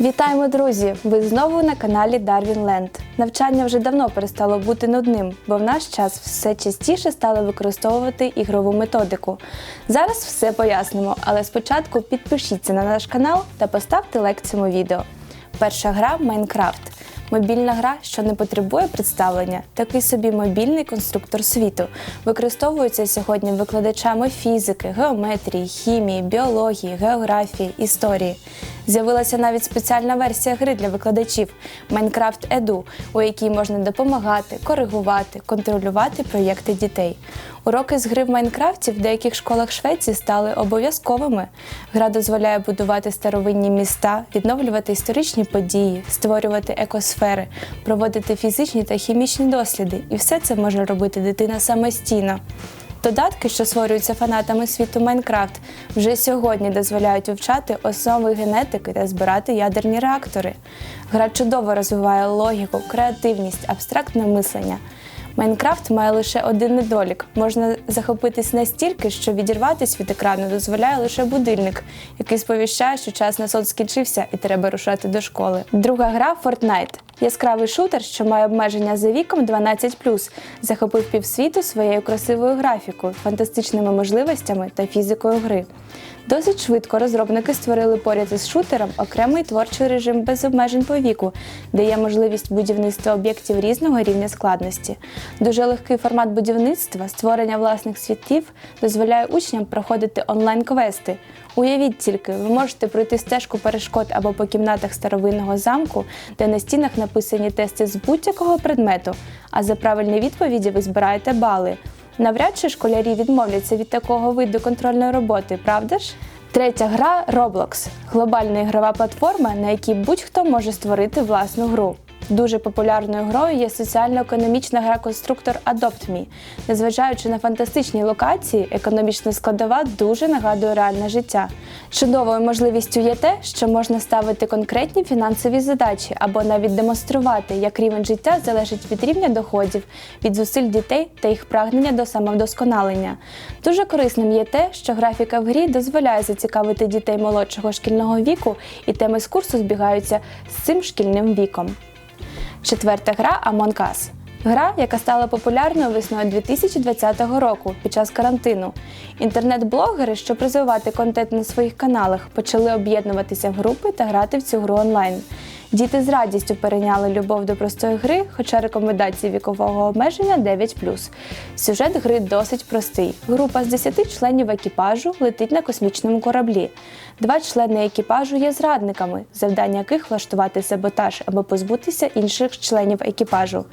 Вітаємо, друзі! Ви знову на каналі Darwin Land. Навчання вже давно перестало бути нудним, бо в наш час все частіше стали використовувати ігрову методику. Зараз все пояснимо, але спочатку підпишіться на наш канал та поставте лайк цьому відео. Перша гра Майнкрафт. Мобільна гра, що не потребує представлення, такий собі мобільний конструктор світу. Використовується сьогодні викладачами фізики, геометрії, хімії, біології, географії, історії. З'явилася навіть спеціальна версія гри для викладачів Minecraft Edu, у якій можна допомагати, коригувати, контролювати проєкти дітей. Уроки з гри в Майнкрафті в деяких школах Швеції стали обов'язковими. Гра дозволяє будувати старовинні міста, відновлювати історичні події, створювати екосфери, проводити фізичні та хімічні досліди. І все це може робити дитина самостійно. Додатки, що створюються фанатами світу Майнкрафт, вже сьогодні дозволяють вивчати основи генетики та збирати ядерні реактори. Гра чудово розвиває логіку, креативність, абстрактне мислення. Майнкрафт має лише один недолік. Можна захопитись настільки, що відірватись від екрану дозволяє лише будильник, який сповіщає, що час на сон скінчився і треба рушати до школи. Друга гра Fortnite. Яскравий шутер, що має обмеження за віком 12+, захопив півсвіту своєю красивою графікою, фантастичними можливостями та фізикою гри. Досить швидко розробники створили поряд із шутером окремий творчий режим без обмежень по віку, де є можливість будівництва об'єктів різного рівня складності. Дуже легкий формат будівництва, створення власних світів дозволяє учням проходити онлайн-квести. Уявіть тільки, ви можете пройти стежку перешкод або по кімнатах старовинного замку, де на стінах написані тести з будь-якого предмету, а за правильні відповіді ви збираєте бали. Навряд чи школярі відмовляться від такого виду контрольної роботи, правда ж? Третя гра Roblox глобальна ігрова платформа, на якій будь-хто може створити власну гру. Дуже популярною грою є соціально-економічна гра конструктор Adopt Me. Незважаючи на фантастичні локації, економічна складова дуже нагадує реальне життя. Чудовою можливістю є те, що можна ставити конкретні фінансові задачі або навіть демонструвати, як рівень життя залежить від рівня доходів, від зусиль дітей та їх прагнення до самовдосконалення. Дуже корисним є те, що графіка в грі дозволяє зацікавити дітей молодшого шкільного віку, і теми з курсу збігаються з цим шкільним віком. Четверта гра Among Us. Гра, яка стала популярною весною 2020 року під час карантину. Інтернет-блогери, щоб розвивати контент на своїх каналах, почали об'єднуватися в групи та грати в цю гру онлайн. Діти з радістю перейняли любов до простої гри, хоча рекомендації вікового обмеження 9+. Сюжет гри досить простий. Група з 10 членів екіпажу летить на космічному кораблі. Два члени екіпажу є зрадниками, завдання яких влаштувати саботаж або позбутися інших членів екіпажу.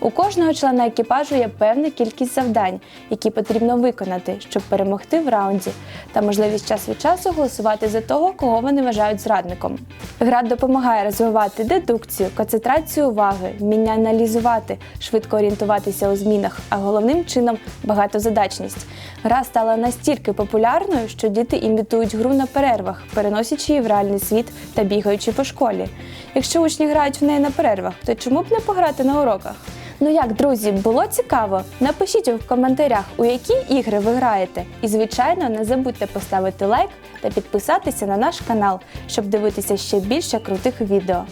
У кожного члена екіпажу є певна кількість завдань, які потрібно виконати, щоб перемогти в раунді, та можливість час від часу голосувати за того, кого вони вважають зрадником. Гра допомагає розвивати дедукцію, концентрацію уваги, вміння аналізувати, швидко орієнтуватися у змінах, а головним чином багатозадачність. Гра стала настільки популярною, що діти імітують гру на перервах, переносячи її в реальний світ та бігаючи по школі. Якщо учні грають в неї на перервах, то чому б не пограти на уроках? Ну як, друзі, було цікаво? Напишіть в коментарях, у які ігри ви граєте. І, звичайно, не забудьте поставити лайк та підписатися на наш канал, щоб дивитися ще більше крутих відео.